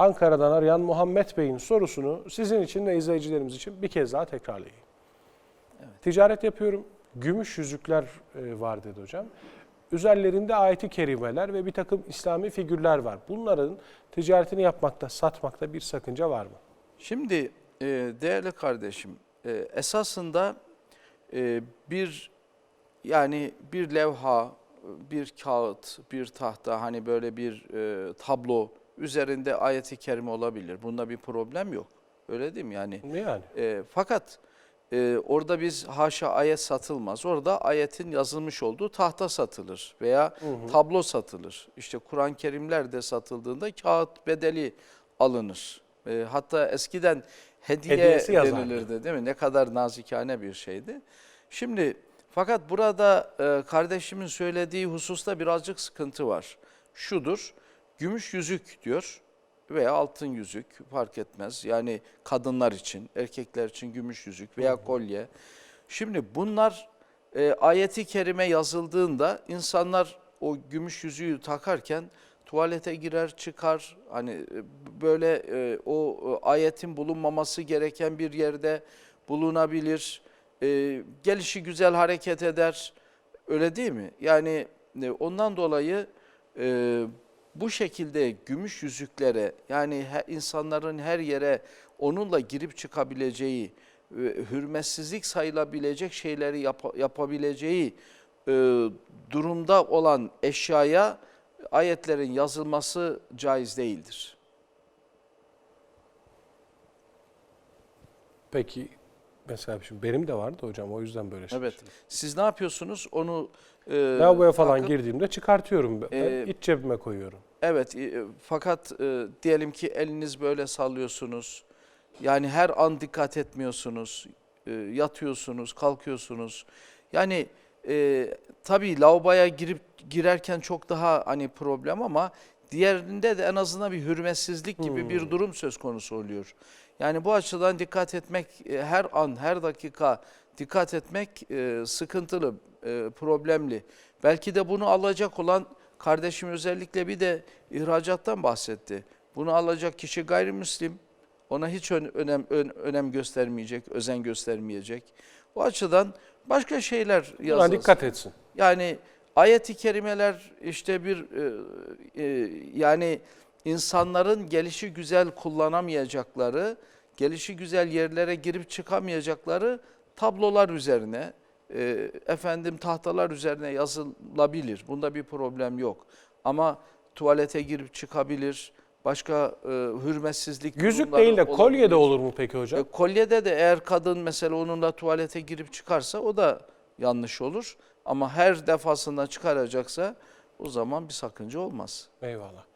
Ankara'dan arayan Muhammed Bey'in sorusunu sizin için ve izleyicilerimiz için bir kez daha tekrarlayayım. Ticaret yapıyorum. Gümüş yüzükler e, var dedi hocam. Üzerlerinde ayeti kerimeler ve bir takım İslami figürler var. Bunların ticaretini yapmakta, satmakta bir sakınca var mı? Şimdi e, değerli kardeşim e, esasında bir yani bir levha, bir kağıt, bir tahta hani böyle bir tablo üzerinde ayeti kerime olabilir. Bunda bir problem yok. Öyle değil mi? Yani Yani. e, fakat e, orada biz haşa ayet satılmaz. Orada ayetin yazılmış olduğu tahta satılır veya tablo satılır. İşte Kur'an-ı Kerimler de satıldığında kağıt bedeli alınır. E, hatta eskiden hediye Hediyesi yazardı. denilirdi değil mi? Ne kadar nazikane bir şeydi. Şimdi fakat burada e, kardeşimin söylediği hususta birazcık sıkıntı var. Şudur, gümüş yüzük diyor veya altın yüzük fark etmez. Yani kadınlar için, erkekler için gümüş yüzük veya kolye. Şimdi bunlar e, ayeti kerime yazıldığında insanlar o gümüş yüzüğü takarken tuvalete girer çıkar. Hani e, böyle e, o e, ayetin bulunmaması gereken bir yerde bulunabilir. E, gelişi güzel hareket eder. Öyle değil mi? Yani e, ondan dolayı e, bu şekilde gümüş yüzüklere yani insanların her yere onunla girip çıkabileceği, e, hürmetsizlik sayılabilecek şeyleri yap- yapabileceği e, durumda olan eşyaya ayetlerin yazılması caiz değildir. Peki mesela şimdi benim de vardı hocam o yüzden böyle Evet. şaşırdım. Siz ne yapıyorsunuz? Onu e, Lavaboya falan takıp- girdiğimde çıkartıyorum. Ee, iç cebime koyuyorum. Evet e, fakat e, diyelim ki eliniz böyle sallıyorsunuz. Yani her an dikkat etmiyorsunuz. E, yatıyorsunuz, kalkıyorsunuz. Yani e, tabii lavaboya girip girerken çok daha hani problem ama diğerinde de en azından bir hürmetsizlik gibi bir durum söz konusu oluyor. Yani bu açıdan dikkat etmek e, her an, her dakika dikkat etmek e, sıkıntılı, e, problemli. Belki de bunu alacak olan kardeşim özellikle bir de ihracattan bahsetti. Bunu alacak kişi gayrimüslim. Ona hiç ön- önem ön- önem göstermeyecek, özen göstermeyecek. O açıdan başka şeyler Buna yazılsın. dikkat etsin. Yani ayet-i kerimeler işte bir e, e, yani insanların gelişi güzel kullanamayacakları, gelişi güzel yerlere girip çıkamayacakları tablolar üzerine, e, efendim tahtalar üzerine yazılabilir. Bunda bir problem yok. Ama tuvalete girip çıkabilir, başka e, hürmetsizlik Yüzük değil de kolye de olur mu peki hocam? E, kolyede de eğer kadın mesela onunla tuvalete girip çıkarsa o da yanlış olur. Ama her defasında çıkaracaksa o zaman bir sakınca olmaz. Eyvallah.